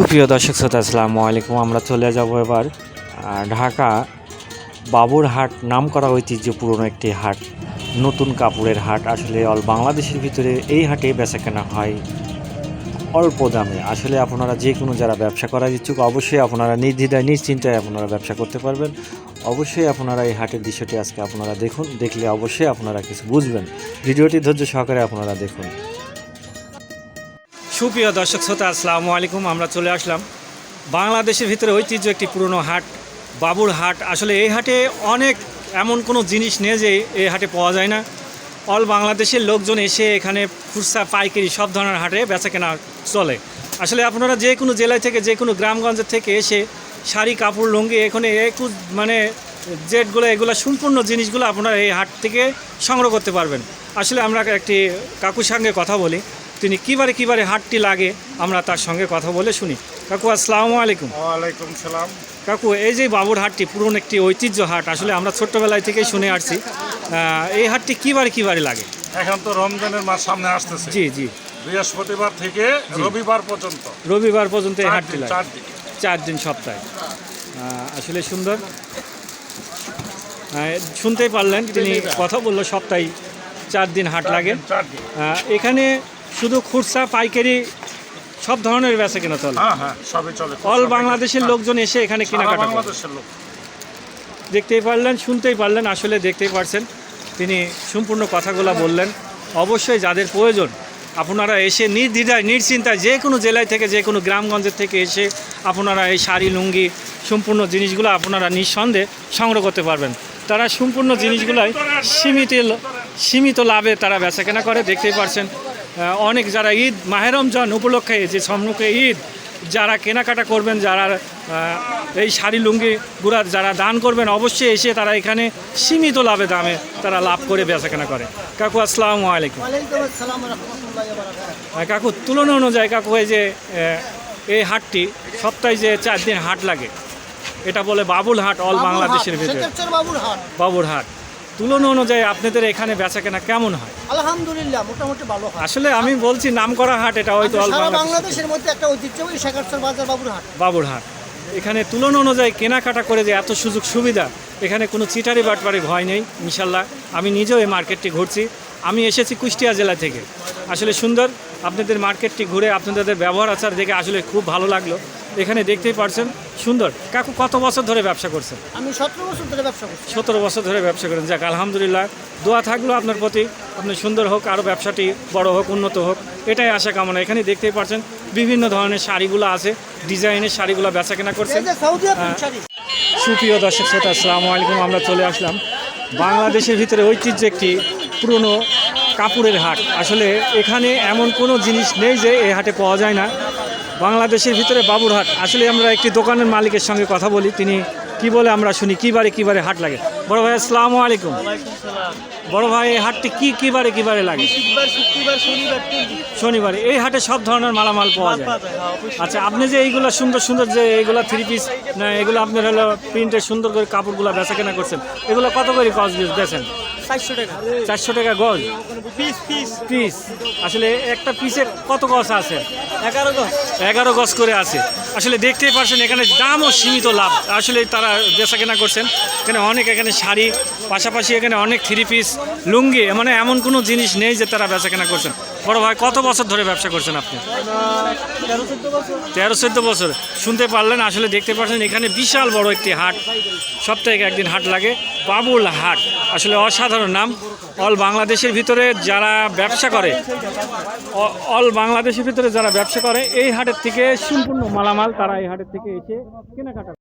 সুপ্রিয় দর্শক শ্রোতা, আসসালামু আলাইকুম। আমরা চলে যাব এবার ঢাকা বাবুরহাট নাম করা ঐতিহ্য পুরনো একটি হাট, নতুন কাপড়ের হাট। আসলে অল বাংলাদেশের ভিতরে এই হাটে বেচা কেনা হয় অল্প দামে। আসলে আপনারা যে কোনো যারা ব্যবসা করার ইচ্ছুক, অবশ্যই আপনারা নির্দ্বিধায়, নিশ্চিন্তায় আপনারা ব্যবসা করতে পারবেন। অবশ্যই আপনারা এই হাটের দৃশ্যটি আজকে আপনারা দেখুন, দেখলে অবশ্যই আপনারা কিছু বুঝবেন। ভিডিওটি ধৈর্য সহকারে আপনারা দেখুন। সুপ্রিয় দর্শক শ্রোতা, আসসালামু আলাইকুম। আমরা চলে আসলাম বাংলাদেশের ভিতরে ঐতিহ্য একটি পুরনো হাট, বাবুর হাট। আসলে এই হাটে অনেক এমন কোনো জিনিস নেই যে এই হাটে পাওয়া যায় না। অল বাংলাদেশের লোকজন এসে এখানে খুচরা, পাইকারি সব ধরনের হাটে বেচা কেনা চলে। আসলে আপনারা যে কোনো জেলায় থেকে, যে কোনো গ্রামগঞ্জের থেকে এসে শাড়ি, কাপড়, লুঙ্গি, এখানে একটু মানে জেটগুলো, এগুলো সম্পূর্ণ জিনিসগুলো আপনারা এই হাট থেকে সংগ্রহ করতে পারবেন। আসলে আমরা একটি কাকুর সঙ্গে কথা বলি। তিনি কিবারে কিবারে হাটটি লাগে আমরা তার সঙ্গে কথা বলে শুনি। কাকু আসসালামু আলাইকুম। ওয়ালাইকুম সালাম। কাকু এই যে বাবুর হাটটি পুরনো একটি ঐতিহ্য হাট আসলে আমরা ছোট্টবেলায় থেকেই শুনে আসছি। এই হাটটি কিবারে কিবারে লাগে? এখন তো রমজানের মাস সামনে আসতেছে। জি জি। বৃহস্পতিবার থেকে রবিবার পর্যন্ত। রবিবার পর্যন্ত এই হাটটি লাগে। চার দিন। চার দিন সপ্তাহে। আসলে সুন্দর। শুনতেই পারলেন তিনি কথা বলল সপ্তাহে চার দিন হাট লাগে। এখানে শুধু খুচরা পাইকারি সব ধরনের বেচা কেনা চলে। হ্যাঁ হ্যাঁ সবই চলে অল বাংলাদেশের লোকজন এসে এখানে কেনাকাটা বাংলাদেশের লোক। দেখতেই পারলেন শুনতেই পারলেন আসলে দেখতেই পারছেন। তিনি সম্পূর্ণ কথাগুলো বললেন। অবশ্যই যাদের প্রয়োজন আপনারা এসে নির্দ্বিধায় নিশ্চিন্তায় যে কোনো জেলায় থেকে যে কোনো গ্রামগঞ্জের থেকে এসে আপনারা এই শাড়ি লুঙ্গি সম্পূর্ণ জিনিসগুলো আপনারা নিঃসন্দেহে সংগ্রহ করতে পারবেন। তারা সম্পূর্ণ জিনিসগুলোই সীমিত সীমিত লাভে তারা বেচাকেনা করে। দেখতেই পারছেন অনেক যারা ঈদ মাহের রমজান উপলক্ষে যে সম্মুখে ঈদ যারা কেনাকাটা করবেন যারা এই শাড়ি লুঙ্গি গুড়ার যারা দান করবেন অবশ্যই এসে তারা এখানে সীমিত লাভে দামে তারা লাভ করে বেচাকেনা করে। কাকু আসসালামু আলাইকুম। কাকু তুলনা অনুযায়ী কাকু এই যে এই হাটটি সপ্তাহে যে চার দিন হাট লাগে এটা বলে বাবুল হাট অল বাংলাদেশের ভিতরে। বাবুর হাট। তুলনা অনুযায়ী আপনাদের এখানে বেচাকেনা কেমন হয়? আলহামদুলিল্লাহ মোটামুটি ভালো হাট আসলে আমি বলছি নাম করা হাট এটা হয়তো অল সারা বাংলাদেশের মধ্যে একটা ঐতিহ্যবাহী শেখারচর বাজার বাবুর হাট। বাবুরহাট এখানে তুলনা অনুযায়ী কেনাকাটা করে যে এত সুযোগ সুবিধা এখানে কোনো চিটারি বাটপারি ভয় নেই ইনশাল্লাহ। আমি নিজেও এই মার্কেটটি ঘুরছি। আমি এসেছি কুষ্টিয়া জেলা থেকে। আসলে সুন্দর আপনাদের মার্কেটটি ঘুরে আপনাদের ব্যবহার আচার দেখে আসলে খুব ভালো লাগল। এখানে দেখতেই পারছেন সুন্দর। কাকু কত বছর ধরে ব্যবসা করছেন? আমি সতেরো বছর ধরে ব্যবসা করছি। সতেরো বছর ধরে ব্যবসা করেন। যাক আলহামদুলিল্লাহ। দোয়া থাকল আপনার প্রতি। আপনি সুন্দর হোক আরও ব্যবসাটি বড় হোক উন্নত হোক এটাই আশা কামনা। এখানে দেখতেই পারছেন বিভিন্ন ধরনের শাড়িগুলো আছে ডিজাইনের শাড়িগুলো বেচা কেনা করছেন হ্যাঁ। সুপ্রিয় দর্শক শ্রোতা আসসালামু আলাইকুম আমরা চলে আসলাম। বাংলাদেশের ভিতরে ঐতিহ্য একটি পুরনো কাপড়ের হাট। আসলে এখানে এমন কোনো জিনিস নেই যে এই হাটে পাওয়া যায় না। বাংলাদেশের ভিতরে বাবুর হাট আসলে আমরা একটি দোকানের মালিকের সঙ্গে কথা বলি। তিনি কি বলে আমরা শুনি কিবারে কিবারে হাট লাগে। বড় ভাই আসসালামু আলাইকুম। বড় ভাই এই হাটটি কি কিবারে কিবারে লাগে? শনিবার এই হাটে সব ধরনের মালামাল পাওয়া যায়। আচ্ছা আপনি যে এইগুলো সুন্দর সুন্দর যে এইগুলো থ্রি পিস না এগুলো আপনার হলো প্রিন্টের সুন্দর করে কাপড়গুলো বেচা কেনা করছেন এগুলো কত করে গজ বেচেন? চারশো টাকা। চারশো টাকা গজ? পিস পিস পিস আসলে একটা পিসের কত গজ আছে? এগারো গজ। এগারো গজ করে আছে। আসলে দেখতেই পারছেন এখানে দামও সীমিত লাভ। আসলে তারা বেচা কেনা করছেন। এখানে অনেক এখানে শাড়ি পাশাপাশি এখানে অনেক থ্রি পিস লুঙ্গি। মানে এমন কোনো জিনিস নেই যে তারা বেচা কেনা করছেন। বড় ভাই, কত বছর ধরে ব্যবসা করছেন আপনি? তেরো চোদ্দ বছর। শুনতে পারলেন, আসলে দেখতে পাচ্ছেন এখানে বিশাল বড় একটি হাট। সপ্তাহে একদিন হাট লাগে। বাবুল হাট, আসলে অসাধারণ নাম। অল বাংলাদেশের ভিতরে যারা ব্যবসা করে অল বাংলাদেশের ভিতরে যারা ব্যবসা করে, এই হাটের থেকে সম্পূর্ণ মালামাল তারা এই হাটের থেকে এসে কেনাকাটা